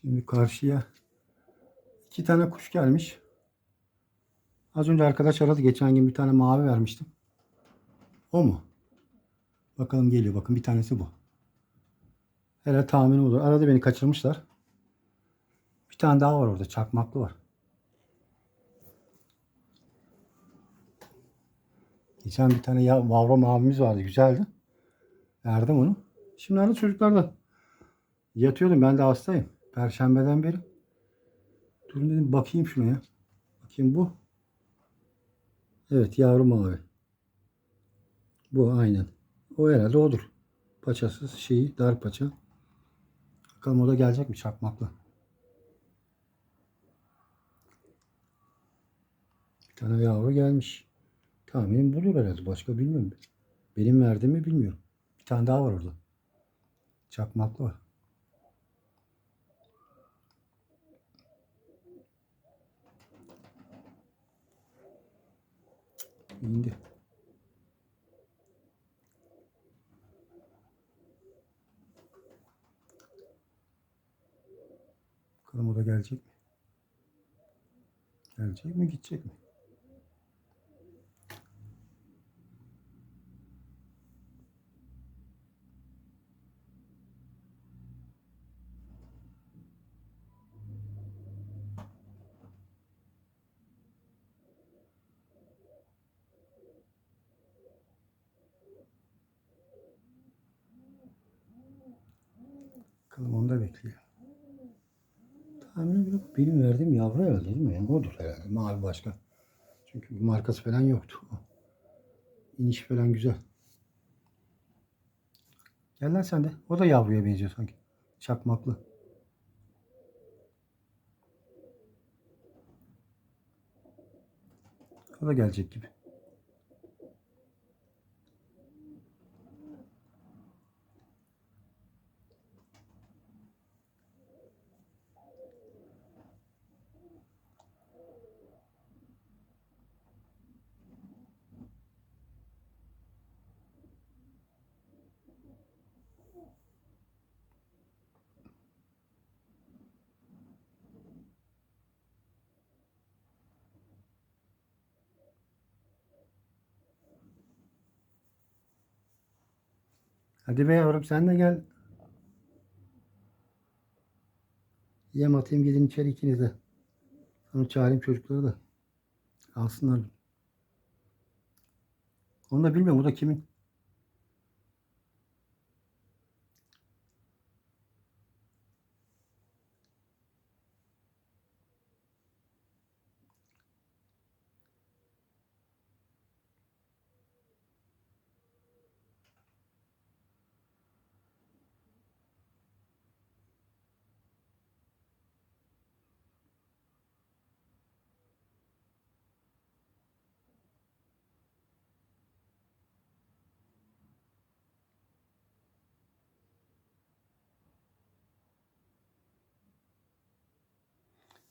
Şimdi karşıya iki tane kuş gelmiş. Az önce arkadaş aradı. Geçen gün bir tane mavi vermiştim. O mu? Bakalım geliyor. Bakın bir tanesi bu. Herhalde tahminim olur. Arada beni kaçırmışlar. Bir tane daha var orada. Çakmaklı var. Geçen bir tane ya Vavro mavimiz vardı. Güzeldi. Verdim onu. Şimdi arada çocuklardan. Yatıyordum. Ben de hastayım. Perşembeden beri. Durun dedim bakayım şuna ya. Bakayım bu. Evet yavru mavi. Bu aynen. O herhalde odur. Paçasız şeyi dar paça. Bakalım o da gelecek mi çakmaklı. Bir tane yavru gelmiş. Tahminim budur herhalde. Başka bilmiyorum. Benim verdiğimi bilmiyorum. Bir tane daha var orada. Çakmaklı var. İndi. Bakalım o da gelecek mi? Gelecek mi gidecek mi? Bakalım onu da bekliyor. Tahminim yok. Benim verdiğim yavru herhalde değil mi? Yani odur herhalde. Mavi başka. Çünkü bir markası falan yoktu. İniş falan güzel. Gel lan sen de. O da yavruya benziyor sanki. Çakmaklı. O da gelecek gibi. Hadi be yavrum sen de gel. Yem atayım gidin içeri ikiniz. Sonra çağırayım çocukları da. Alsınlar. Onu da bilmiyorum. O da kimin?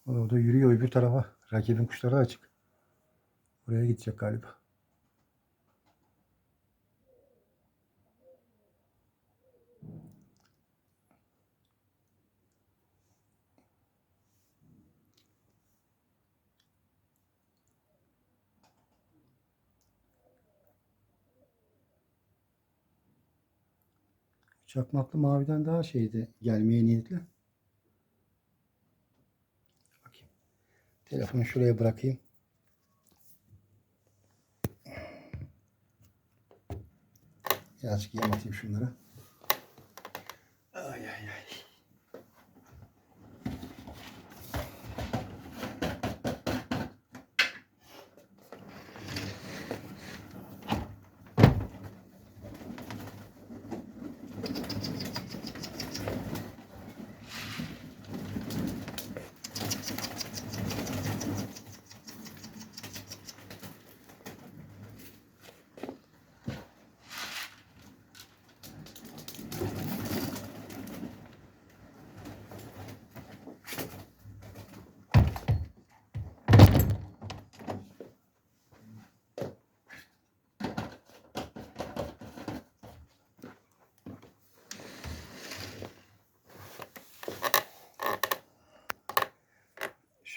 O da yürüyor öbür tarafa. Rakibin kuşları açık. Oraya gidecek galiba. Çakmaklı maviden daha şeydi gelmeye niyetli. Telefonu şuraya bırakayım. Birazcık yem atayım şunlara.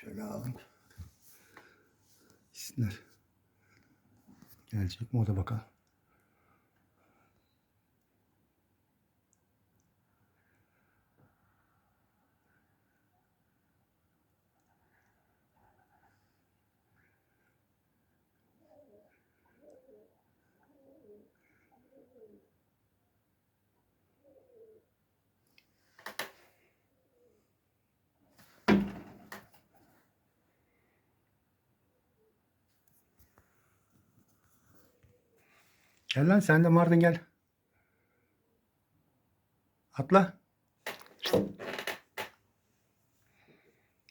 Bir alalım. Gitsinler. Gelecek mi o da bakalım. Gel lan sen de Mardin gel. Atla.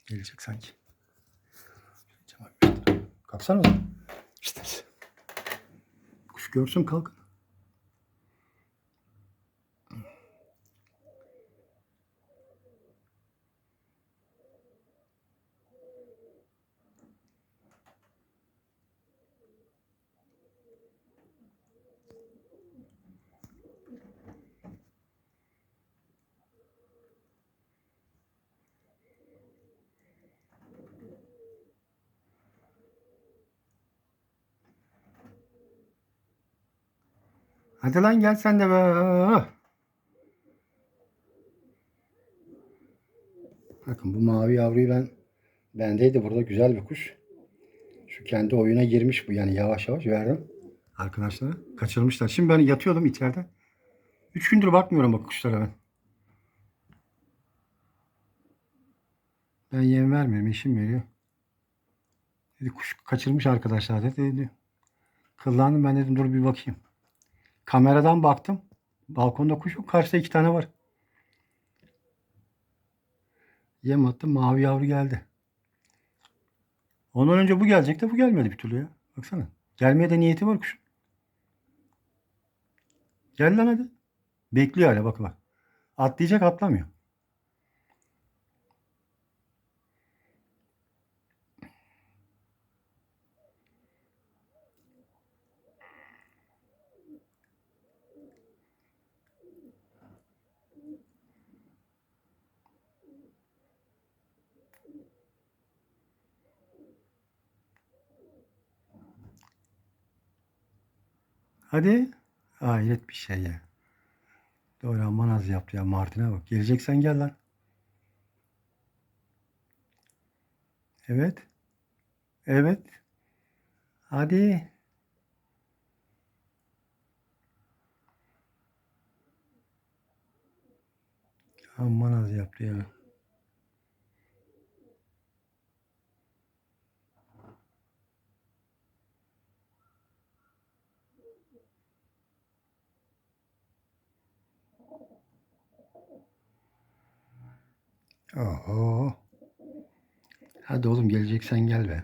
Gelecek sanki. Kalksana o zaman. İşte. Kuş görsün kalk. Hadi lan gel sen de be. Bakın bu mavi yavruyu ben bendeydi burada güzel bir kuş. Şu kendi oyuna girmiş bu yani yavaş yavaş verdim. Arkadaşlara kaçırmışlar. Şimdi ben yatıyordum içeride. Üç gündür bakmıyorum bak kuşlara ben. Ben yem vermiyorum. Eşim veriyor. Dedi kuş kaçırmış arkadaşlar dedi. Kıllandım ben dedim dur bir bakayım. Kameradan baktım. Balkonda kuş yok. Karşıda iki tane var. Yem attım. Mavi yavru geldi. Ondan önce bu gelecekti. Bu gelmedi bir türlü ya. Baksana. Gelmeye de niyeti var kuşun. Gel lan hadi. Bekliyor hala bak bak. Atlayacak atlamıyor. Hadi. Hayret bir şey ya. Doğru aman az yaptı ya. Martin'e bak. Geleceksen gel lan. Evet. Evet. Hadi. Aman az yaptı ya. Oho. Hadi oğlum geleceksen gel be.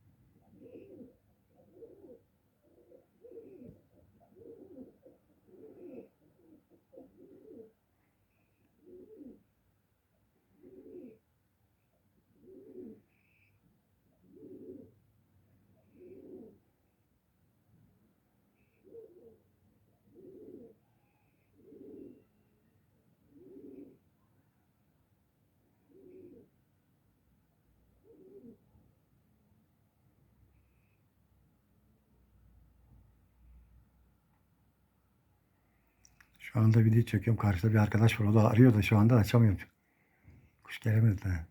Şu anda video çekiyorum. Karşıda bir arkadaş var. O da arıyor da şu anda açamıyorum. Kuş gelemedi de.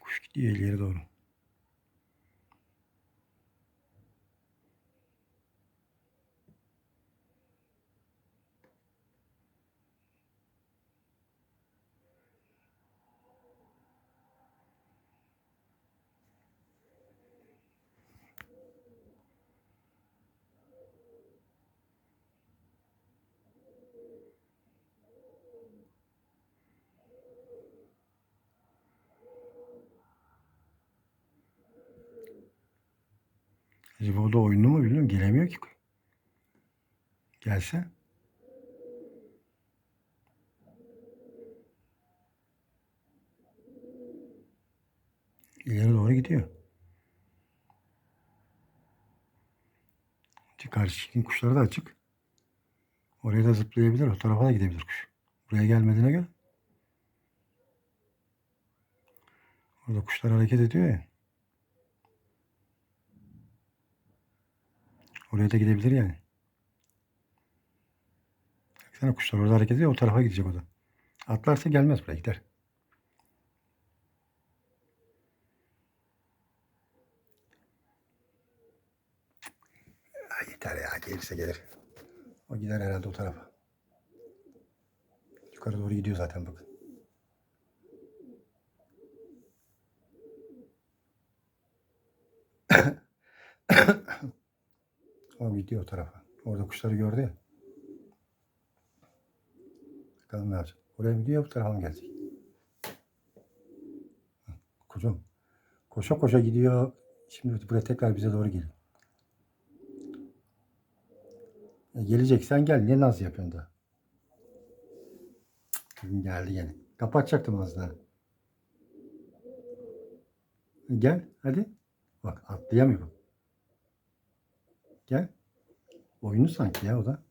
Kuş gidiyor ileri doğru. Acaba o da oyunlu mu bilmiyorum. Gelemiyor ki. Gelse. İleri doğru gidiyor. Çünkü Karşıdaki kuşları da açık. Oraya da zıplayabilir. O tarafa da gidebilir kuş. Buraya gelmediğine göre. Orada kuşlar hareket ediyor ya. Oraya da gidebilir yani. Baksana kuşlar orada hareket ediyor. O tarafa gidecek o da. Atlarsa gelmez buraya gider. Ya yeter ya. Gelirse gelir. O gider herhalde o tarafa. Yukarı doğru gidiyor zaten bakın. O gidiyor o tarafa. Orada kuşları gördü ya. Bakalım ne yapacak. Oraya gidiyor bu tarafa mı gelecek? Kocam. Koşa koşa gidiyor. Şimdi buraya tekrar bize doğru geliyor. E, geleceksen gel. Ne naz yapıyorsun da? Cık, Geldi gene. Kapatacaktım daha. E, Gel hadi. Bak atlayamıyor. Gel. Oyunu sanki ya o da.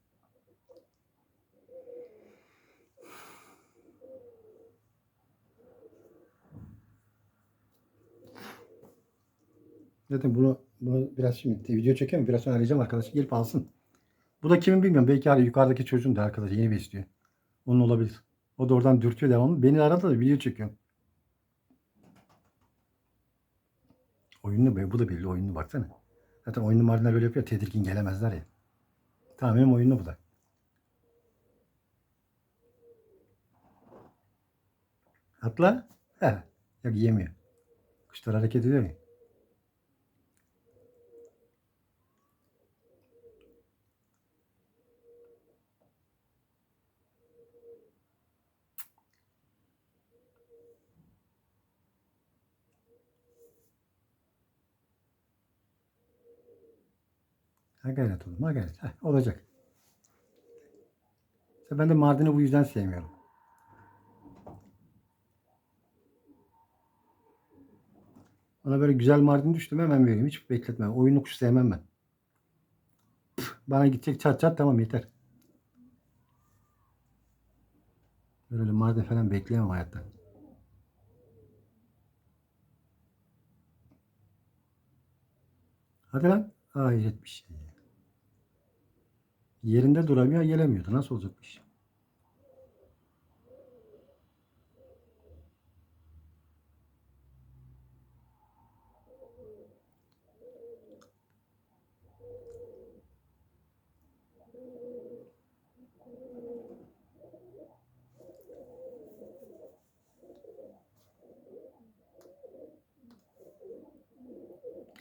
Zaten bunu, bunu biraz şimdi video çekeyim biraz sonra arayacağım arkadaşı gelip alsın. Bu da kimin bilmiyorum. Belki hani yukarıdaki çocuğun da arkadaş yeni besliyor. Onun olabilir. O da oradan dürtüyor devamlı. Beni aradı da video çekiyorum. Oyunlu be. Bu da belli oyunlu baksana. Zaten oyunlu mardinler böyle yapıyor. Tedirgin gelemezler ya. Tamam benim oyunlu bu da. Atla. He. Yok yemiyor. Kuşlar hareket ediyor ya. Ha gayret oğlum ha gayret. Heh, olacak. Ben de Mardin'i bu yüzden sevmiyorum. Ona böyle güzel Mardin düştüm hemen vereyim. Hiç bekletmem. Oyunlu kuş sevmem ben. Püf, Bana gidecek çat çat tamam yeter. Böyle Mardin falan bekleyemem hayatta. Hadi lan. Hayret bir şey. Yerinde duramıyor, gelemiyordu. Nasıl olacak bu iş?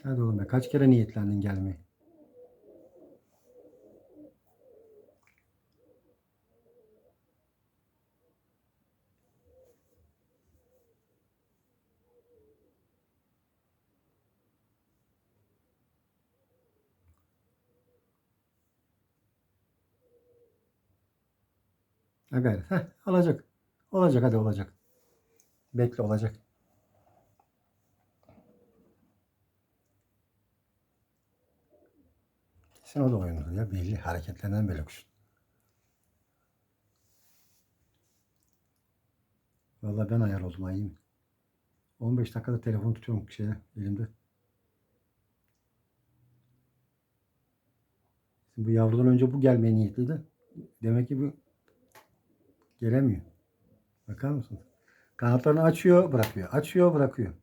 Hadi oğlum be. Kaç kere niyetlendin gelmeye? Ha gayret. Heh, olacak. Olacak hadi olacak. Bekle olacak. Kesin o da oyundur ya. Belli hareketlerinden böyle kuş. Vallahi ben ayar oldum ayıyım. 15 dakikada telefon tutuyorum şeye, elimde. Şimdi bu yavrudan önce bu gelmeye niyetliydi. Demek ki bu Gelemiyor. Bakar mısın? Kanatlarını açıyor, bırakıyor. Açıyor, bırakıyor.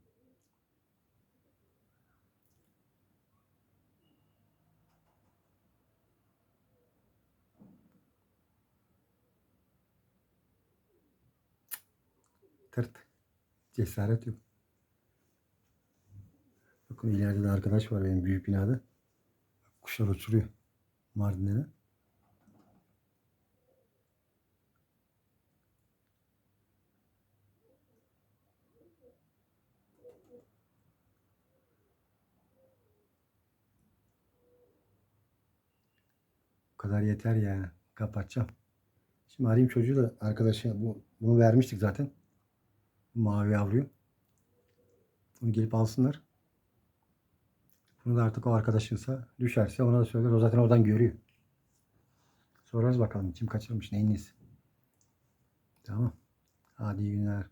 Tırt. Cesaret yok. Bakın ileride de arkadaş var benim büyük binada. Kuşlar uçuruyor Mardin'den. Bu kadar yeter ya. Kapatacağım. Şimdi arayayım çocuğu da arkadaşa bu, bunu vermiştik zaten. Mavi yavruyu. Bunu gelip alsınlar. Bunu da artık o arkadaşınsa düşerse ona da söyler. O zaten oradan görüyor. Sorarız bakalım kim kaçırmış neyin nesi. Tamam. Hadi iyi günler.